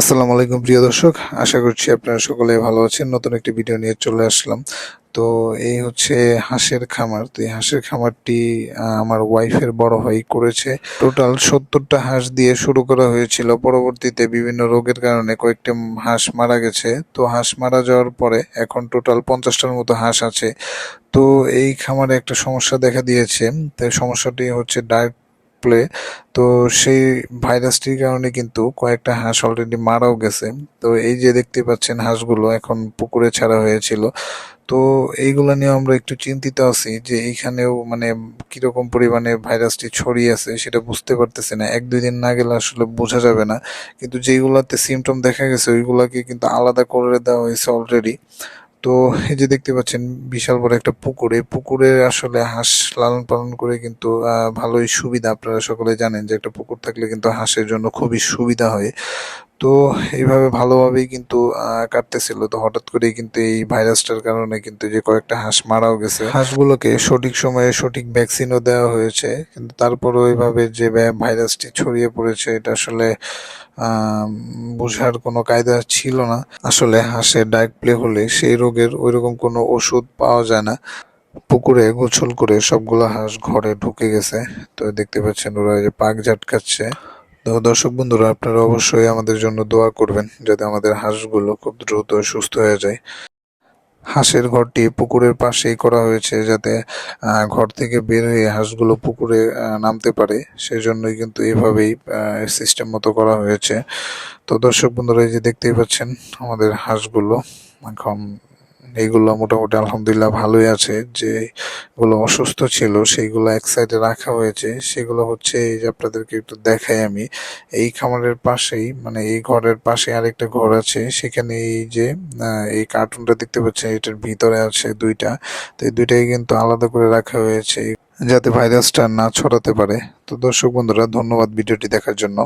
আসসালামু আলাইকুম, প্রিয় দর্শক। আশা করছি আপনারা সকলে ভালো আছেন। নতুন একটি ভিডিও নিয়ে চলে আসলাম। তো এই হচ্ছে হাঁসের খামার। তো এই হাঁসের খামারটি আমার ওয়াইফের বড় ভাই করেছে। টোটাল সত্তরটা হাঁস দিয়ে শুরু করা হয়েছিল। পরবর্তীতে বিভিন্ন রোগের কারণে কয়েকটি হাঁস মারা গেছে। তো হাঁস মারা যাওয়ার পরে এখন টোটাল পঞ্চাশটার মতো হাঁস আছে। তো এই খামারে একটা সমস্যা দেখা দিয়েছে। তো সমস্যাটি হচ্ছে ডার্ক প্লে তো সেই ভাইরাসটির কারণে কিন্তু কয়েকটা হাঁস অলরেডি মারাও গেছে। তো এই যে দেখতে পাচ্ছেন হাঁসগুলো এখন পুকুরে ছাড়া হয়েছিল। তো এইগুলো নিয়ে আমরা একটু চিন্তিত আছি যে এইখানেও মানে কীরকম পরিমাণে ভাইরাসটি ছড়িয়ে আছে সেটা বুঝতে পারতেছি না। এক, দুই দিন না গেলে আসলে বোঝা যাবে না। কিন্তু যেইগুলাতে সিমটম দেখা গেছে, ওইগুলাকে কিন্তু আলাদা করে দেওয়া হয়েছে অলরেডি তো এই যে দেখতে পাচ্ছেন, বিশাল বড় একটা পুকুরে। পুকুরে আসলে হাঁস লালন পালন করে কিন্তু ভালোই সুবিধা। আপনারা সকলে জানেন যে একটা পুকুর থাকলে কিন্তু হাঁসের জন্য খুবই সুবিধা হয়। তো এইভাবে ভালোভাবেই কিন্তু কাটতেছিল। তো হঠাৎ করেই কিন্তু এই ভাইরাসটার কারণে কিন্তু যে কয়েকটা হাঁস মারাও গেছে। হাঁসগুলোকে? সঠিক সময়ে সঠিক ভ্যাকসিনও দেওয়া হয়েছে। কিন্তু তারপরেও এইভাবে যে ভাইরাসটি ছড়িয়ে পড়েছে এটা আসলে বোঝার কোনো কায়দা ছিল না। আসলে হাঁসের ডায়েট প্লে হলে সেই রোগের ওইরকম কোনো ওষুধ পাওয়া যায় না। পুকুরে গোসল করে সবগুলো হাঁস ঘরে ঢুকে গেছে। তো দেখতে পাচ্ছেন ওরা যে পাক ঝাটকাচ্ছে। তো দর্শক বন্ধুরা, আপনারা অবশ্যই আমাদের জন্য দোয়া করবেন যাতে আমাদের হাঁসগুলো খুব দ্রুত সুস্থ হয়ে যায়। হাঁসের ঘরটি পুকুরের পাশেই করা হয়েছে যাতে ঘর থেকে বের হয়ে হাঁসগুলো পুকুরে নামতে পারে। সেজন্যই কিন্তু এভাবেই সিস্টেম মতো করা হয়েছে। তো দর্শক বন্ধুরা, এই যে দেখতেই পাচ্ছেন আমাদের হাঁসগুলো এখন এইগুলো মোটামুটি আলহামদুলিল্লাহ ভালোই আছে। যেগুলো অসুস্থ ছিল, সেইগুলো এক সাইডে রাখা হয়েছে। সেগুলো হচ্ছে এই যে আপনাদেরকে একটু দেখাই আমি। এই খামারের পাশেই মানে এই ঘরের পাশে আরেকটা ঘর আছে। সেখানে এই যে এই কার্টুনটা দেখতে পাচ্ছেন, এটার ভিতরে আছে দুইটা। তো এই দুইটাই কিন্তু আলাদা করে রাখা হয়েছে। যাতে ভাইরাসটা না ছড়াতে পারে। তো দর্শক বন্ধুরা, ধন্যবাদ ভিডিওটি দেখার জন্য।